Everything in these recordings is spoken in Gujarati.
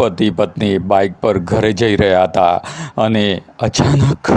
પતિ પત્ની બાઇક પર ઘરે જઈ રહ્યા હતા અને અચાનક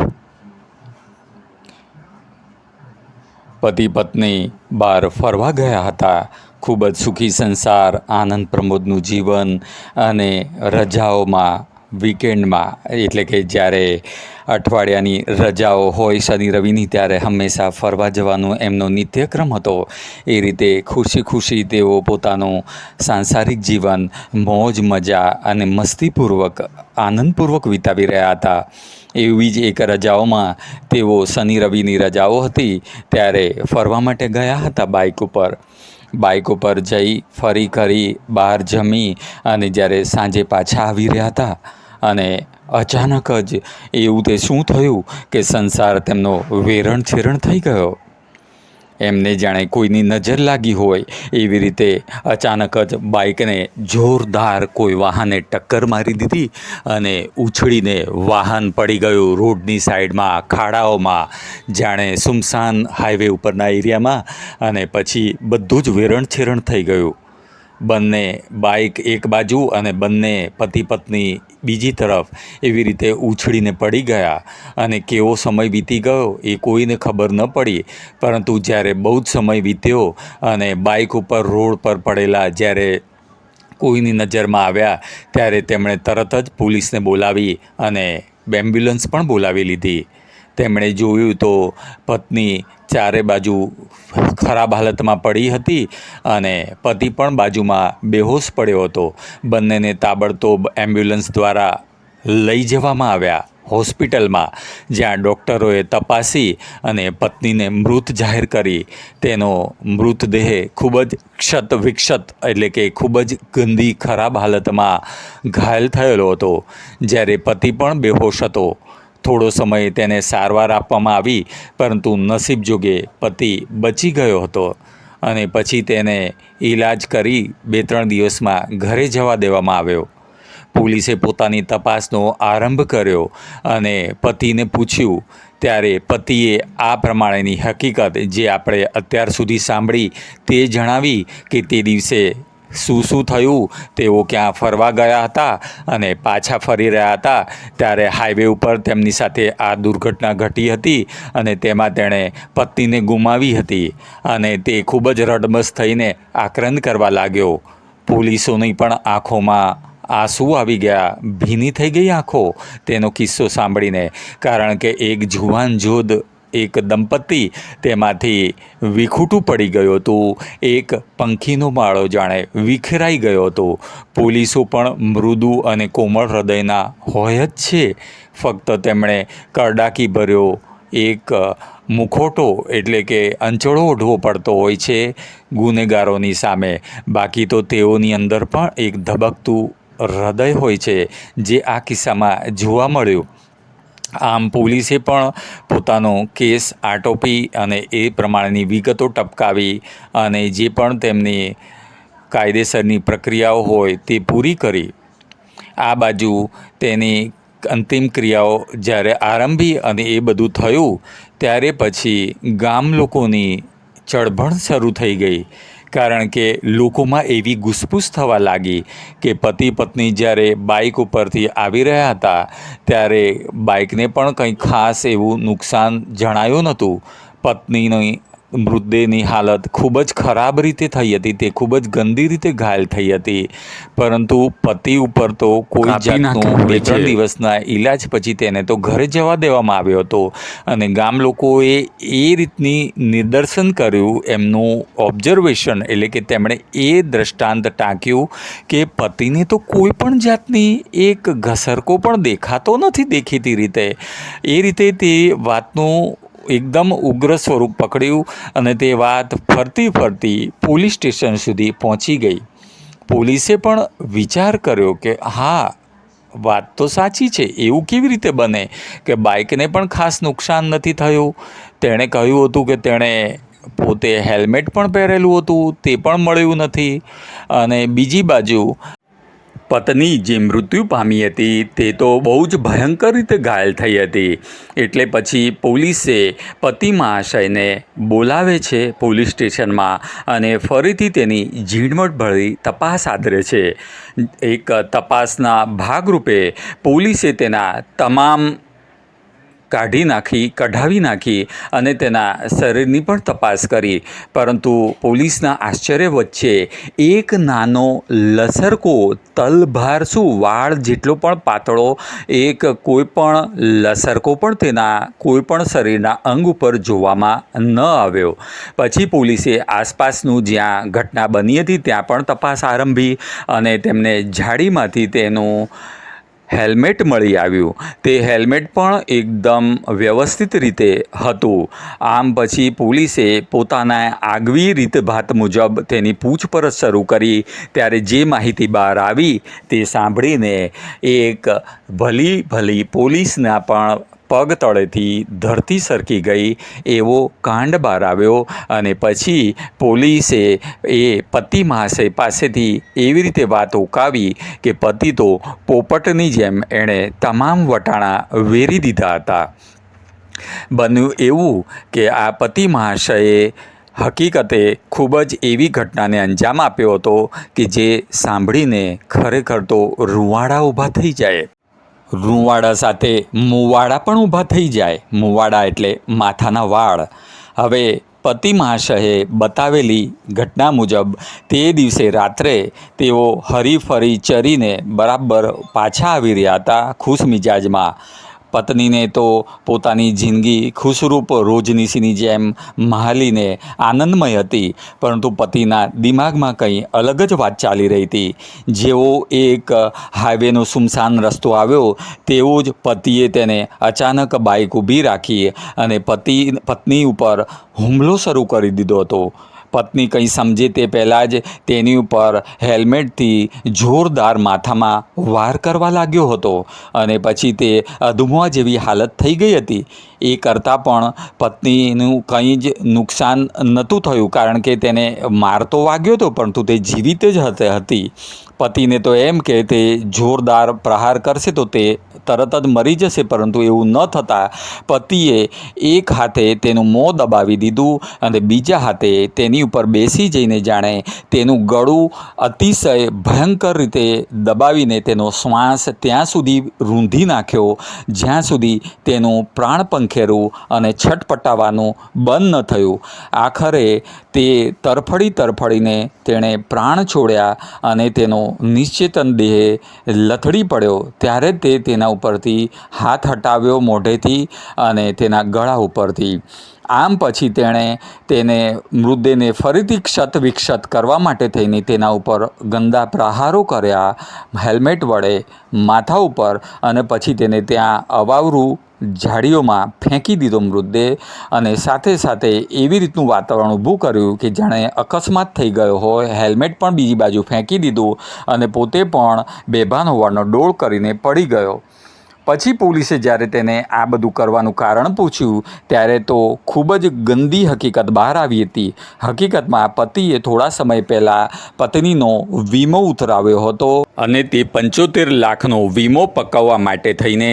પતિ પત્ની બહાર ફરવા ગયા હતા. ખૂબ જ સુખી સંસાર, આનંદ પ્રમોદનું જીવન અને રજાઓમાં વીકેન્ડમાં એટલે કે જ્યારે અઠવાડિયાની રજાઓ હોય, શનિ રવિની, ત્યારે હંમેશા ફરવા જવાનો એમનો નિત્યક્રમ હતો. એ રીતે ખુશી ખુશી તેઓ પોતાનું સાંસારિક જીવન, મોજ, મજા અને મસ્તીપૂર્વક, આનંદપૂર્વક વિતાવી રહ્યા હતા. એવી જ એક રજાઓમાં તેઓ શનિ રવિની રજાઓ હતી, ત્યારે ફરવા માટે ગયા હતા બાઇક ઉપર. બાઇક ઉપર જઈ, ફરી કરી બહાર જમી અને જ્યારે સાંજે પાછા આવી રહ્યા હતા અને અચાનક જ એવું તે શું થયું કે સંસાર તેમનો વેરણ છેરણ થઈ ગયો? એમને જાણે કોઈની નજર લાગી હોય એવી રીતે અચાનક જ બાઇકને જોરદાર કોઈ વાહને ટક્કર મારી દીધી અને ઉછળીને વાહન પડી ગયું રોડની સાઈડમાં, ખાડાઓમાં, જાણે સુમસાન હાઈવે ઉપરના એરિયામાં અને પછી બધું જ વેરણ છેરણ થઈ ગયું. બંને બાઇક એક બાજુ અને બંને પતિ પત્ની બીજી તરફ એવી રીતે ઉછળીને પડી ગયા અને કેવો સમય વીતી ગયો એ કોઈને ખબર ન પડી. પરંતુ જ્યારે બહુ જ સમય વીત્યો અને બાઇક ઉપર રોડ પર પડેલા જ્યારે કોઈની નજરમાં આવ્યા, ત્યારે તેમણે તરત જ પોલીસને બોલાવી અને એમ્બ્યુલન્સ પણ બોલાવી લીધી. તેમણે જોયું તો પત્ની ચારે બાજુ ખરાબ હાલતમાં પડી હતી અને પતિ પણ બાજુમાં બેહોશ પડ્યો હતો. બંનેને તાબડતોબ એમ્બ્યુલન્સ દ્વારા લઈ જવામાં આવ્યા હોસ્પિટલમાં, જ્યાં ડૉક્ટરોએ તપાસી અને પત્નીને મૃત જાહેર કરી. તેનો મૃતદેહ ખૂબ જ ક્ષત વિક્ષત એટલે કે ખૂબ જ ગંદી ખરાબ હાલતમાં ઘાયલ થયેલો હતો. જ્યારે પતિ પણ બેહોશ હતો થોડો સમય તેને સારવાર આપવામાં આવી, પરંતુ નસીબ જોગે પતિ બચી ગયો હતો અને પછી તેને ઈલાજ કરી બે ત્રણ દિવસમાં ઘરે જવા દેવામાં આવ્યો. પોલીસે પોતાની તપાસનો આરંભ કર્યો અને પતિને પૂછ્યું, ત્યારે પતિએ આ પ્રમાણેની હકીકત જે આપણે અત્યાર સુધી સાંભળી તે જણાવી કે તે દિવસે શું શું થયું? તેઓ ક્યાં ફરવા ગયા હતા અને પાછા ફરી રહ્યા હતા? ત્યારે હાઈવે ઉપર તેમની સાથે આ દુર્ઘટના ઘટી હતી અને તેમાં તેણે પત્નીને ગુમાવી હતી અને તે ખૂબ જ રડમસ થઈને આક્રંદ કરવા લાગ્યો. પોલીસોની પણ આંખોમાં આંસુ આવી ગયા. ભીની થઈ ગઈ આંખો? તેનો કિસ્સો સાંભળીને. કારણ કે એક જુવાન જોધ એક દંપતી તેમાંથી વિખૂટું પડી ગયું હતું. એક પંખીનો માળો જાણે વિખેરાઈ ગયો હતો. પોલીસો પણ મૃદુ અને કોમળ હૃદયના હોય જ છે. ફક્ત તેમણે કરડાકી ભર્યો એક મુખોટો એટલે કે અંચળો ઓઢવો પડતો હોય છે ગુનેગારોની સામે. બાકી તો તેઓની અંદર પણ એક ધબકતું હૃદય હોય છે જે આ કિસ્સામાં જોવા મળ્યું. આમ પોલીસે પણ પોતાનો કેસ આટોપી અને એ પ્રમાણેની વિગતો ટપકાવી અને જે પણ તેમની કાયદેસરની પ્રક્રિયાઓ હોય તે પૂરી કરી. આ બાજુ તેની અંતિમ ક્રિયાઓ જ્યારે આરંભી અને એ બધું થયું, ત્યારે પછી ગામ લોકોની ચળભણ શરૂ થઈ ગઈ. કારણ કે લોકોમાં એવી ઘૂસપૂસ થવા લાગી કે પતિ પત્ની જ્યારે બાઇક ઉપરથી આવી રહ્યા હતા, ત્યારે બાઇકને પણ કંઈ ખાસ એવું નુકસાન જણાયું નહોતું. પત્નીની મૃતદેહની હાલત ખૂબ જ ખરાબ રીતે થઈ હતી. તે ખૂબ જ ગંદી રીતે ઘાયલ થઈ હતી. પરંતુ પતિ ઉપર તો કોઈ જાતનું બે ત્રણ દિવસના ઈલાજ પછી તેને તો ઘરે જવા દેવામાં આવ્યો હતો. અને ગામ લોકોએ એ રીતની નિદર્શન કર્યું એમનું ઓબ્ઝર્વેશન એટલે કે તેમણે એ દ્રષ્ટાંત ટાંક્યું કે પતિને તો કોઈ પણ જાતની એક ઘસરકો પણ દેખાતો નથી દેખીતી રીતે. એ રીતે તે વાતનું એકદમ ઉગ્ર સ્વરૂપ પકડ્યું અને તે વાત ફરતી ફરતી પોલીસ સ્ટેશન સુધી પહોંચી ગઈ. પોલીસે પણ વિચાર કર્યો કે, હા, વાત તો સાચી છે, એવું કેવી રીતે બને કે બાઇકને પણ ખાસ નુકસાન નથી થયું? તેણે કહ્યું હતું કે, તેણે પોતે હેલ્મેટ પણ પહેરેલું હતું, તે પણ મળ્યું નથી. અને બીજી બાજુ પત્ની જે મૃત્યુ પામી હતી તે તો બહુ જ ભયંકર રીતે ઘાયલ થઈ હતી. એટલે પછી પોલીસે પતિ મહાશયને બોલાવે છે પોલીસ સ્ટેશનમાં અને ફરીથી તેની ઝીણવટ ભરી તપાસ આદરે છે. એક તપાસના ભાગરૂપે પોલીસે તેના તમામ કાઢી નાખી, કઢાવી નાખી અને તેના શરીરની પણ તપાસ કરી. પરંતુ પોલીસના આશ્ચર્ય વચ્ચે એક નાનો લસરકો તલભાર શું વાળ જેટલો પણ પાતળો, એક કોઈ પણ લસરકો પણ તેના કોઈ પણ શરીરના અંગ ઉપર જોવામાં ન આવ્યો. પછી પોલીસે આસપાસનું જ્યાં ઘટના બની હતી ત્યાં પણ તપાસ આરંભી અને તેમને ઝાડીમાંથી તેનું હેલ્મેટ મળી આવ્યું. તે હેલ્મેટ પણ એકદમ વ્યવસ્થિત રીતે હતું. આમ પછી પોલીસે પોતાના આગવી રીતભાત મુજબ તેની પૂછપરછ શરૂ કરી. ત્યારે જે માહિતી બહાર આવી તે સાંભળીને એક ભલી ભલી પોલીસના પણ પગ તળેથી ધરતી સરકી ગઈ, એવો કાંડ બહાર આવ્યો અને પછી પોલીસે એ પતિ મહાશય પાસેથી એવી રીતે વાત ઉકાવી કે પતિ તો પોપટની જેમ એણે તમામ વટાણા વેરી દીધા હતા. બન્યું એવું કે આ પતિ મહાશયે હકીકતે ખૂબ જ એવી ઘટનાને અંજામ આપ્યો હતો કે જે સાંભળીને ખરેખર તો રૂવાડા ઊભા થઈ જાય. રૂવાડા સાથે મુવાડા પણ ઊભા થઈ જાય. મુવાડા એટલે માથાના વાળ. હવે પતિ મહાશયે બતાવેલી ઘટના મુજબ તે દિવસે રાત્રે તેઓ હરી ફરી ચરીને બરાબર પાછા આવી રહ્યા હતા ખુશ મિજાજમાં પત્નીને તો પોતાની જિંદગી ખુશરૂપ રોજનીસીની જેમ મહાલીને આનંદમય હતી. પરંતુ પતિના દિમાગમાં કંઈ અલગ જ વાત ચાલી રહી હતી. જેવો એક હાઈવેનો સુમસાન રસ્તો આવ્યો, તેવો જ પતિએ તેને અચાનક બાઇક ઊભી રાખી અને પતિ, પત્ની ઉપર હુમલો શરૂ કરી દીધો હતો. પત્ની કંઈ સમજે તે પહેલાં જ તેની ઉપર હેલ્મેટથી જોરદાર માથામાં વાર કરવા લાગ્યો હતો અને પછી તે અધમવા જેવી હાલત થઈ ગઈ હતી. એ કરતાં પણ પત્નીનું કંઈ જ નુકસાન નહોતું થયું, કારણ કે તેને મારતો વાગ્યો હતો, પરંતુ તે જીવિત જ હતે પતિને તો એમ કે તે જોરદાર પ્રહાર કરશે તો તે તરત જ મરી જશે, પરંતુ એવું ન થતાં પતિએ એક હાથે તેનું મોં દબાવી દીધું અને બીજા હાથે તેની ઉપર બેસી જઈને જાણે તેનું ગળું અતિશય ભયંકર રીતે દબાવીને તેનો શ્વાસ ત્યાં સુધી રૂંધી નાખ્યો, જ્યાં સુધી તેનું પ્રાણ પંખેરું અને છટપટાવાનું બંધ ન થયું. આખરે તે તરફડી તરફડીને તેણે પ્રાણ છોડ્યા અને તેનો નિશ્ચેતન દેહ લથડી પડ્યો ત્યારે તે તેના ઉપરથી હાથ હટાવ્યો મોઢેથી અને તેના ગળા ઉપરથી. આમ પછી તેણે તેને મૃતદેહને ફરીથી ક્ષત વિક્ષત કરવા માટે થઈને તેના ઉપર ગંદા પ્રહારો કર્યા, હેલ્મેટ વડે, માથા ઉપર અને પછી તેને ત્યાં અવાવરું ઝાડીઓમાં ફેંકી દીધો મૃતદેહ અને સાથે સાથે એવી રીતનું વાતાવરણ ઊભું કર્યું કે જાણે અકસ્માત થઈ ગયો હોય, હેલ્મેટ પણ બીજી બાજુ ફેંકી દીધું અને પોતે પણ બેભાન હોવાનો ડોળ કરીને પડી ગયો. પછી પોલીસે જ્યારે તેને આ બધું કરવાનું કારણ પૂછ્યું, ત્યારે તો ખૂબ જ ગંદી હકીકત બહાર આવી હતી. હકીકતમાં પતિએ થોડા સમય પહેલાં પત્નીનો વીમો ઉતરાવ્યો હતો અને તે પંચોતેર લાખનો વીમો પકવવા માટે થઈને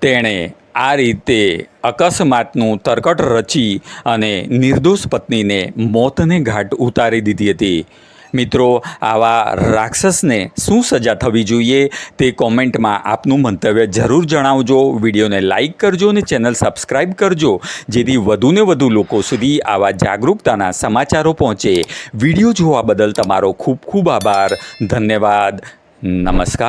તેણે આ રીતે અકસ્માતનું તરકટ રચી અને નિર્દોષ પત્નીને મોતને ઘાટ ઉતારી દીધી હતી. મિત્રો, આવા રાક્ષસને શું સજા થવી જોઈએ તે કોમેન્ટમાં આપનું મંતવ્ય જરૂર જણાવજો. વિડીયોને લાઇક કરજો અને ચેનલ સબસ્ક્રાઇબ કરજો, જેથી વધુને વધુ લોકો સુધી આવા જાગૃતતાના સમાચારો પહોંચે. વીડિયો જોવા બદલ તમારો ખૂબ ખૂબ આભાર. ધન્યવાદ. નમસ્કાર.